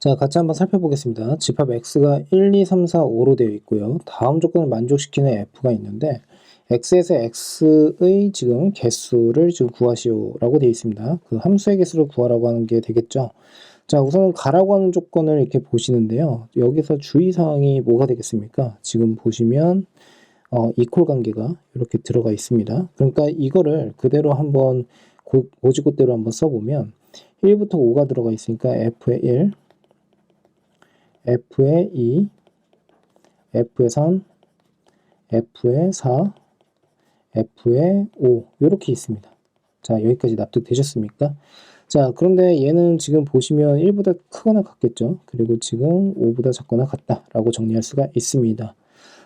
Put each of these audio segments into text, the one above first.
자, 같이 한번 살펴보겠습니다. 집합 x가 1, 2, 3, 4, 5로 되어 있고요. 다음 조건을 만족시키는 f가 있는데 x에서 x의 지금 개수를 지금 구하시오라고 되어 있습니다. 그 함수의 개수를 구하라고 하는 게 되겠죠. 자, 우선 가라고 하는 조건을 이렇게 보시는데요. 여기서 주의사항이 뭐가 되겠습니까? 지금 보시면 어, 이퀄 관계가 이렇게 들어가 있습니다. 그러니까 이거를 그대로 한번 고, 고지고대로 한번 써보면 1부터 5가 들어가 있으니까 f의 1, f의 2, f의 3, f의 4, f의 5 이렇게 있습니다. 자 여기까지 납득되셨습니까? 자 그런데 얘는 지금 보시면 1보다 크거나 같겠죠. 그리고 지금 5보다 작거나 같다라고 정리할 수가 있습니다.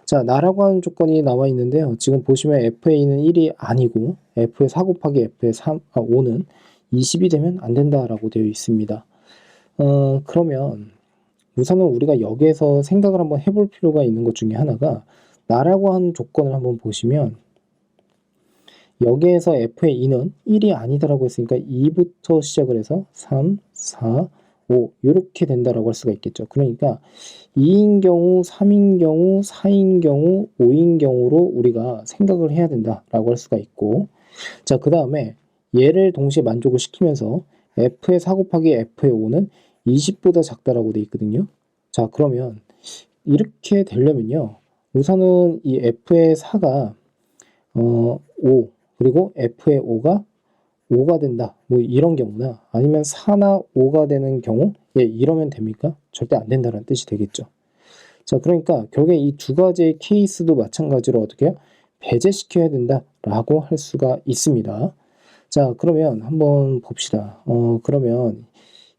자 나라고 하는 조건이 나와 있는데요. 지금 보시면 fa는 1이 아니고 f의 4 곱하기 f의 3, 아, 5는 20이 되면 안 된다라고 되어 있습니다. 어, 그러면 우선은 우리가 여기에서 생각을 한번 해볼 필요가 있는 것 중에 하나가 나라고 하는 조건을 한번 보시면 여기에서 f의 2는 1이 아니다라고 했으니까 2부터 시작을 해서 3, 4, 5 이렇게 된다라고 할 수가 있겠죠. 그러니까 2인 경우, 3인 경우, 4인 경우, 5인 경우로 우리가 생각을 해야 된다라고 할 수가 있고 자, 그 다음에 얘를 동시에 만족을 시키면서 f의 4 곱하기 f의 5는 20보다 작다라고 돼 있거든요. 자, 그러면 이렇게 되려면요. 우선은 이 f의 4가 어, 5 그리고 f의 5가 5가 된다. 뭐 이런 경우나 아니면 4나 5가 되는 경우 예, 이러면 됩니까? 절대 안 된다는 뜻이 되겠죠. 자, 그러니까 결국에 이 두 가지의 케이스도 마찬가지로 어떻게 해요? 배제시켜야 된다라고 할 수가 있습니다. 자, 그러면 한번 봅시다. 어, 그러면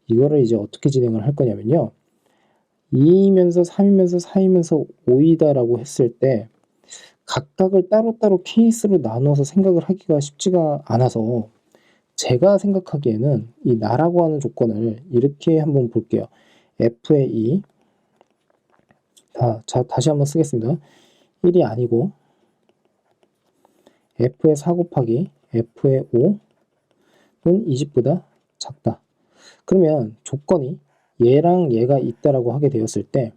이거를 이제 어떻게 진행을 할 거냐면요. 2이면서 3이면서 4이면서 5이다라고 했을 때 각각을 따로따로 케이스로 나누어서 생각을 하기가 쉽지가 않아서 제가 생각하기에는 이 나라고 하는 조건을 이렇게 한번 볼게요. f의 2 자, 자 다시 한번 쓰겠습니다. 1이 아니고 f의 4 곱하기 f의 5는 20보다 작다. 그러면 조건이 얘랑 얘가 있다라고 하게 되었을 때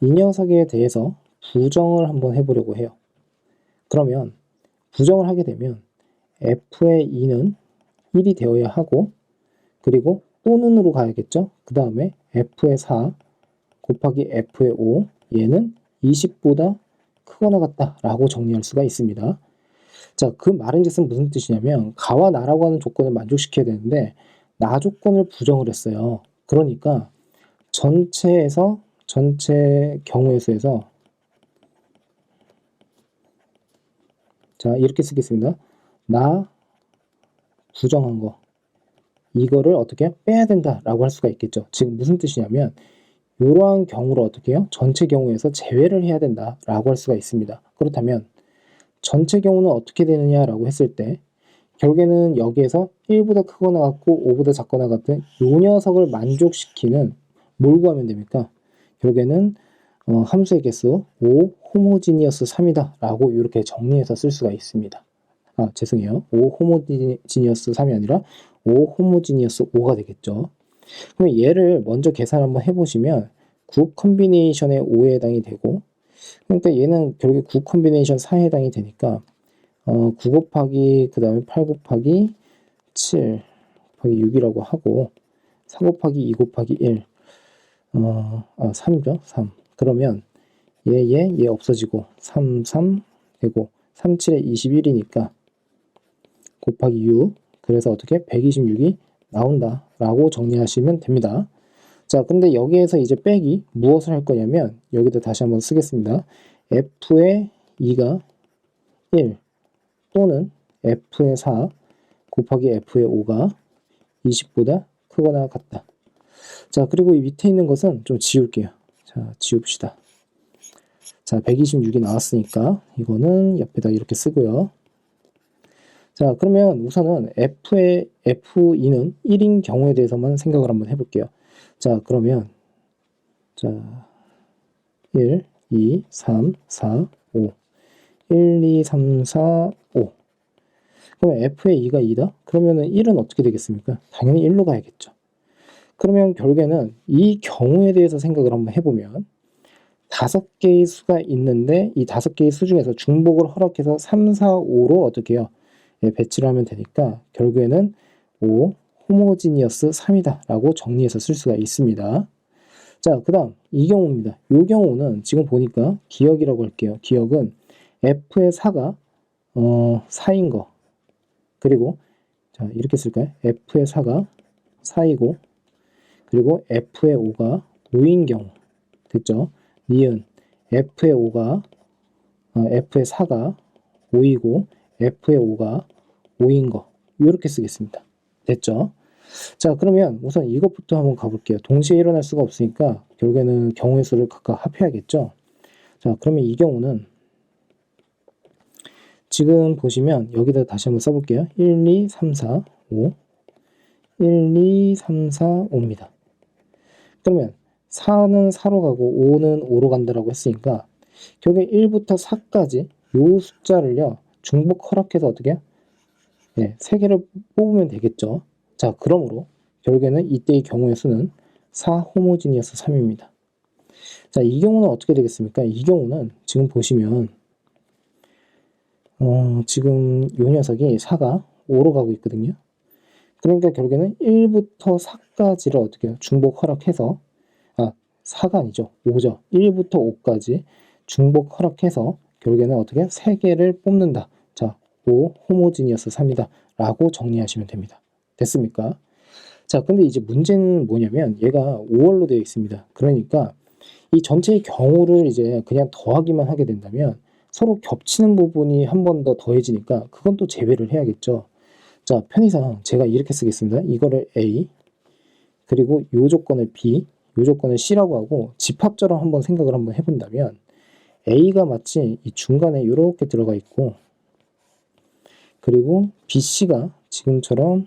이 녀석에 대해서 부정을 한번 해보려고 해요. 그러면 부정을 하게 되면 f의 2는 1이 되어야 하고 그리고 또는으로 가야겠죠. 그 다음에 f의 4 곱하기 f의 5 얘는 20보다 크거나 같다라고 정리할 수가 있습니다. 자, 그 말인즉슨 무슨 뜻이냐면 가와 나라고 하는 조건을 만족시켜야 되는데 나 조건을 부정을 했어요. 그러니까 전체에서 전체 경우의 수에서 자 이렇게 쓰겠습니다. 나 부정한 거 이거를 어떻게 빼야 된다라고 할 수가 있겠죠. 지금 무슨 뜻이냐면 이러한 경우를 어떻게 해요? 전체 경우에서 제외를 해야 된다라고 할 수가 있습니다. 그렇다면 전체 경우는 어떻게 되느냐라고 했을 때 결국에는 여기에서 1보다 크거나 같고 5보다 작거나 같은 요 녀석을 만족시키는 뭘 구하면 됩니까? 결국에는 어, 함수의 개수 5 호모지니어스 3이다 라고 이렇게 정리해서 쓸 수가 있습니다. 아 죄송해요. 5 호모지니어스 3이 아니라 5 호모지니어스 5가 되겠죠. 그럼 얘를 먼저 계산 한번 해보시면 9 컨비네이션의 5에 해당이 되고 그러니까 얘는 결국에 9 컨비네이션 4에 해당이 되니까 어, 9 곱하기 그 다음에 8 곱하기 7 곱하기 6이라고 하고 4 곱하기 2 곱하기 1 어, 아, 3이죠? 3 그러면 얘, 얘, 얘 없어지고 3, 3 되고 3, 7에 21이니까 곱하기 6 그래서 어떻게? 126이 나온다 라고 정리하시면 됩니다. 자 근데 여기에서 이제 빼기 무엇을 할 거냐면 여기다 다시 한번 쓰겠습니다. F의 2가 1 또는 f의 4 곱하기 f의 5가 20보다 크거나 같다. 자, 그리고 이 밑에 있는 것은 좀 지울게요. 자, 지웁시다. 자, 126이 나왔으니까 이거는 옆에다 이렇게 쓰고요. 자, 그러면 우선은 f의 f2는 1인 경우에 대해서만 생각을 한번 해볼게요. 자, 그러면 자, 1, 2, 3, 4, 5 1, 2, 3, 4, 5. 그러면 f의 2가 2다? 그러면은 1은 어떻게 되겠습니까? 당연히 1로 가야겠죠. 그러면 결국에는 이 경우에 대해서 생각을 한번 해보면 다섯 개의 수가 있는데 이 다섯 개의 수 중에서 중복을 허락해서 3, 4, 5로 어떻게 해요? 예, 배치를 하면 되니까 결국에는 5 호모지니어스 3이다 라고 정리해서 쓸 수가 있습니다. 자, 그 다음 이 경우입니다. 이 경우는 지금 보니까 기억이라고 할게요. 기억은 F의 4가 어, 4인 거 그리고 자 이렇게 쓸까요? F의 4가 4이고 그리고 F의 5가 5인 경우 됐죠? 니은 F의 5가 어, F의 4가 5이고 F의 5가 5인 거 이렇게 쓰겠습니다. 됐죠? 자 그러면 우선 이것부터 한번 가볼게요. 동시에 일어날 수가 없으니까 결국에는 경우의 수를 각각 합해야겠죠? 자 그러면 이 경우는 지금 보시면 여기다 다시 한번 써볼게요. 1, 2, 3, 4, 5 1, 2, 3, 4, 5입니다. 그러면 4는 4로 가고 5는 5로 간다라고 했으니까 결국에 1부터 4까지 요 숫자를요 중복 허락해서 어떻게 해요? 네, 3개를 뽑으면 되겠죠. 자 그러므로 결국에는 이때의 경우의 수는 4 호모지니어스 3입니다. 자 이 경우는 어떻게 되겠습니까? 이 경우는 지금 보시면 어, 지금 요 녀석이 4가 5로 가고 있거든요. 그러니까 결국에는 1부터 4까지를 어떻게? 중복 허락해서 아 4가 아니죠. 5죠. 1부터 5까지 중복 허락해서 결국에는 어떻게 3개를 뽑는다. 자 5 호모지니어스 3이다 라고 정리하시면 됩니다. 됐습니까? 자 근데 이제 문제는 뭐냐면 얘가 5월로 되어 있습니다. 그러니까 이 전체의 경우를 이제 그냥 더하기만 하게 된다면 서로 겹치는 부분이 한 번 더 더해지니까 그건 또 제외를 해야겠죠 자, 편의상 제가 이렇게 쓰겠습니다. 이거를 A, 그리고 요 조건을 B, 요 조건을 C라고 하고 집합처럼 한번 생각을 한번 해본다면 A가 마치 이 중간에 이렇게 들어가 있고 그리고 BC가 지금처럼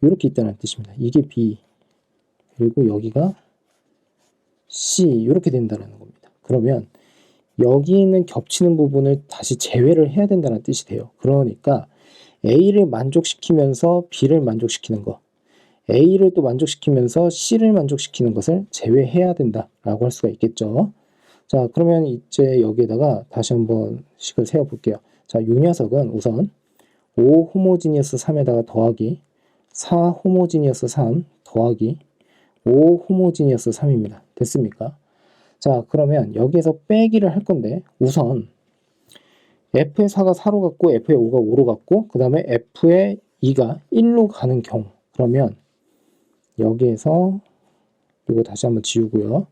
이렇게 있다는 뜻입니다. 이게 B, 그리고 여기가 C 이렇게 된다는 겁니다. 그러면 여기 있는 겹치는 부분을 다시 제외를 해야 된다는 뜻이 돼요. 그러니까 A를 만족시키면서 B를 만족시키는 것, A를 또 만족시키면서 C를 만족시키는 것을 제외해야 된다라고 할 수가 있겠죠. 자, 그러면 이제 여기에다가 다시 한번 식을 세워 볼게요. 자, 이 녀석은 우선 5 호모지니어스 3에다가 더하기 4 호모지니어스 3 더하기 5 호모지니어스 3입니다. 됐습니까? 자, 그러면 여기에서 빼기를 할 건데 우선 F의 4가 4로 갔고 F의 5가 5로 갔고 그 다음에 F의 2가 1로 가는 경우 그러면 여기에서 이거 다시 한번 지우고요.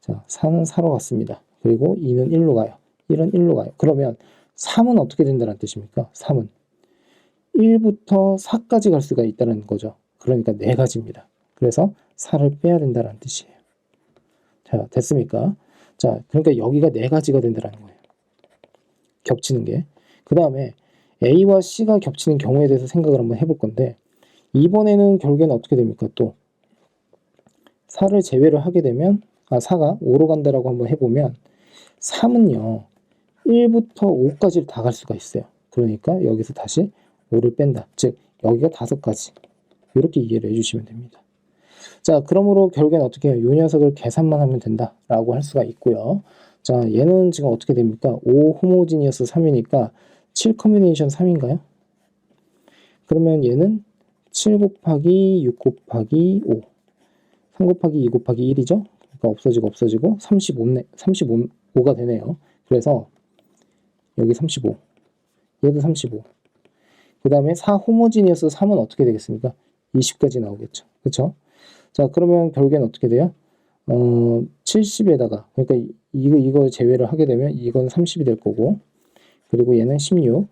자, 4는 4로 갔습니다. 그리고 2는 1로 가요. 1은 1로 가요. 그러면 3은 어떻게 된다는 뜻입니까? 3은 1부터 4까지 갈 수가 있다는 거죠. 그러니까 네 가지입니다. 그래서 4를 빼야 된다는 뜻이에요. 자, 됐습니까? 자, 그러니까 여기가 네 가지가 된다는 거예요. 겹치는 게. 그 다음에 A와 C가 겹치는 경우에 대해서 생각을 한번 해볼 건데, 이번에는 결국에는 어떻게 됩니까? 또 4를 제외를 하게 되면, 아, 4가 5로 간다라고 한번 해보면, 3은요, 1부터 5까지 다갈 수가 있어요. 그러니까 여기서 다시 5를 뺀다. 즉, 여기가 다섯 가지. 이렇게 이해를 해주시면 됩니다. 자, 그러므로 결국엔 어떻게 해요? 이 녀석을 계산만 하면 된다라고 할 수가 있고요. 자, 얘는 지금 어떻게 됩니까? 5 호모지니어스 3이니까 7 커뮤니케이션 3인가요? 그러면 얘는 7 곱하기 6 곱하기 5. 3 곱하기 2 곱하기 1이죠? 그러니까 없어지고 없어지고 35네, 35가 되네요. 그래서 여기 35. 얘도 35. 그 다음에 4 호모지니어스 3은 어떻게 되겠습니까? 20까지 나오겠죠. 그쵸? 자, 그러면 결국엔 어떻게 돼요? 어, 70에다가, 그러니까 이거, 이거 제외를 하게 되면 이건 30이 될 거고, 그리고 얘는 16.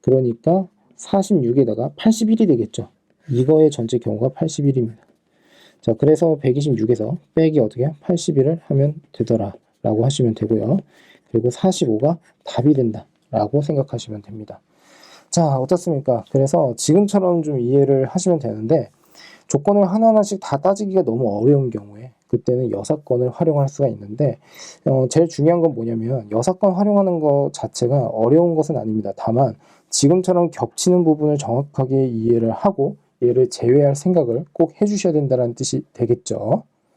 그러니까 46에다가 81이 되겠죠. 이거의 전체 경우가 81입니다. 자, 그래서 126에서 빼기 어떻게 81을 하면 되더라. 라고 하시면 되고요. 그리고 45가 답이 된다. 라고 생각하시면 됩니다. 자, 어떻습니까? 그래서 지금처럼 좀 이해를 하시면 되는데, 조건을 하나하나씩 다 따지기가 너무 어려운 경우에 그때는 여사건을 활용할 수가 있는데 어, 제일 중요한 건 뭐냐면 여사건 활용하는 것 자체가 어려운 것은 아닙니다. 다만 지금처럼 겹치는 부분을 정확하게 이해를 하고 얘를 제외할 생각을 꼭 해주셔야 된다는 뜻이 되겠죠.